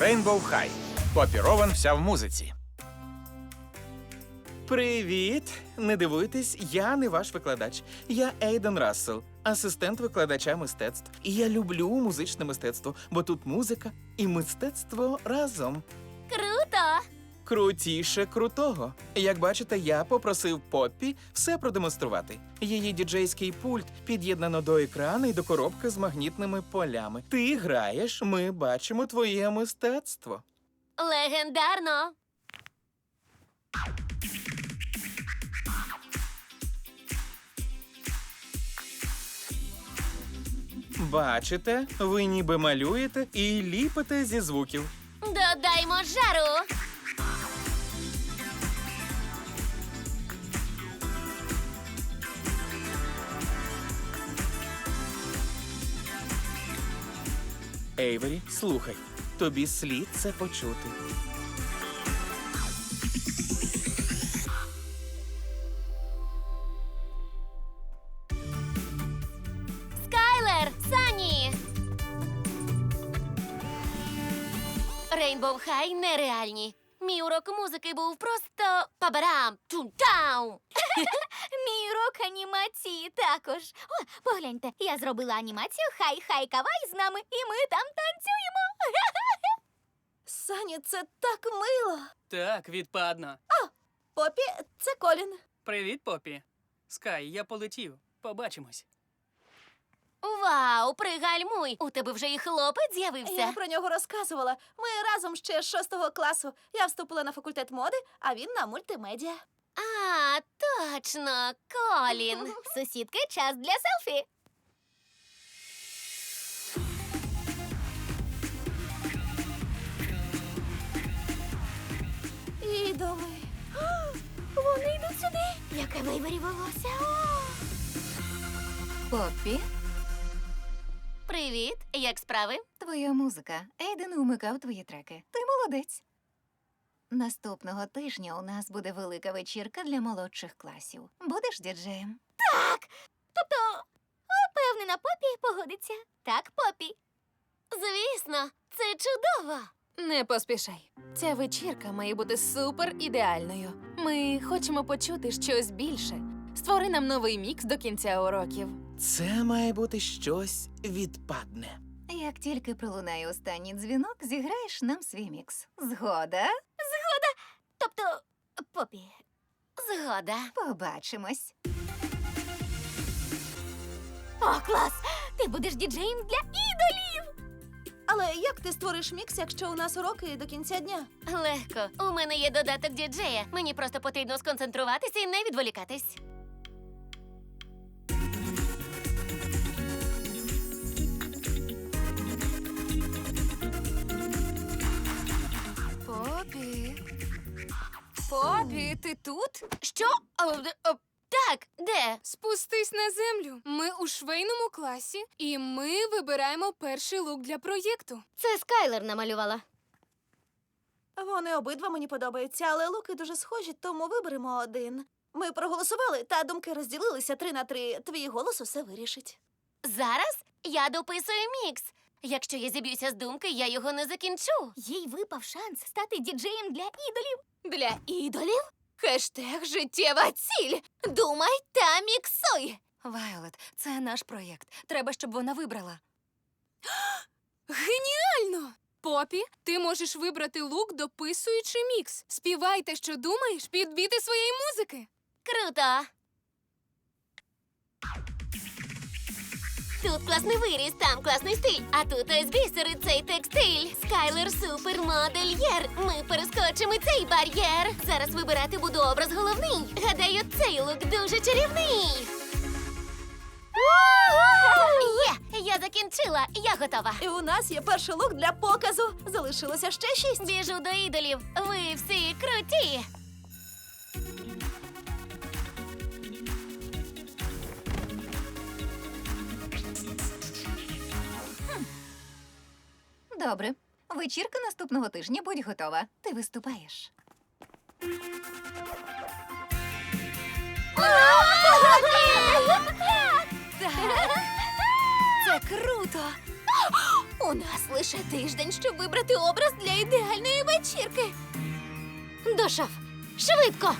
Рейнбоу Хай. Попірован вся в музиці. Привіт! Не дивуйтесь, я не ваш викладач. Я Ейден Рассел, асистент викладача мистецтв. І я люблю музичне мистецтво, бо тут музика і мистецтво разом. Крутіше крутого. Як бачите, я попросив Поппі все продемонструвати. Її діджейський пульт під'єднано до екрану і до коробки з магнітними полями. Ти граєш, ми бачимо твоє мистецтво. Легендарно! Бачите, ви ніби малюєте і ліпите зі звуків. Додаймо жару! Ейвері, слухай, тобі слід це почути. Скайлер! Сані! Рейнбоу Хай нереальні. Мій урок музики був просто пабарам тун-тау. Мій урок анімації також. О, погляньте, я зробила анімацію Хай Хай Кавай з нами, і ми там танцюємо. Сані, це так мило. Так, відпадно. Попі, це Колін. Привіт, Попі. Скай, я полетів. Побачимось. Вау, пригальмуй! У тебе вже і хлопець Я з'явився. про нього розказувала. Ми разом ще з шостого класу. Я вступила на факультет моди, а він на мультимедіа. А, точно, Колін. Сусідки, час для селфі. Ідоли. Вони йдуть сюди. Яке виборі волосся. Поппі, Привіт, як справи? твоя музика. Ейден умикав твої треки. Ти молодець. Наступного тижня у нас буде велика вечірка для молодших класів. Будеш діджеєм? Так. Тобто, впевнена, Попі погодиться. Так, Попі. Звісно, це чудово. Не поспішай. Ця вечірка має бути супер ідеальною. Ми хочемо почути щось більше. Створи нам новий мікс до кінця уроків. Це має бути щось відпадне. Як тільки пролунає останній дзвінок, зіграєш нам свій мікс. Згода? Згода. Тобто, Попі. Згода. Побачимось. О, клас! Ти будеш діджеєм для ідолів. Але як ти створиш мікс, якщо у нас уроки до кінця дня? Легко. У мене є додаток діджея. Мені просто потрібно сконцентруватися і не відволікатись. Попі, ти тут? Що? О, о, так, де? Спустись на землю. Ми у швейному класі, і ми вибираємо перший лук для проєкту. Це Скайлер намалювала. Вони обидва мені подобаються, але луки дуже схожі, тому виберемо один. Ми проголосували, та думки розділилися три на три. Твій голос усе вирішить. Зараз я дописую мікс. Якщо я зіб'юся з думки, я його не закінчу. Їй випав шанс стати діджеєм для ідолів. Для ідолів? Хештег життєва ціль. Думай та міксуй. Вайолет, це наш проєкт. Треба, щоб вона вибрала. Геніально! Попі, ти можеш вибрати лук, дописуючи мікс. Співай те, що думаєш, під біти своєї музики. Круто. Тут класний виріс, там класний стиль. А тут ось бісери цей текстиль. Скайлер супермодельєр. Ми перескочимо цей бар'єр. Зараз вибирати буду образ головний. Гадаю, цей лук дуже чарівний. Є! Я закінчила, я готова. І у нас є перший лук для показу. Залишилося ще шість. Біжу до ідолів. Ви всі круті. Добре. Вечірка наступного тижня будь готова. Ти виступаєш. Це круто! У нас лише тиждень, щоб вибрати образ для ідеальної вечірки. До шаф. Швидко!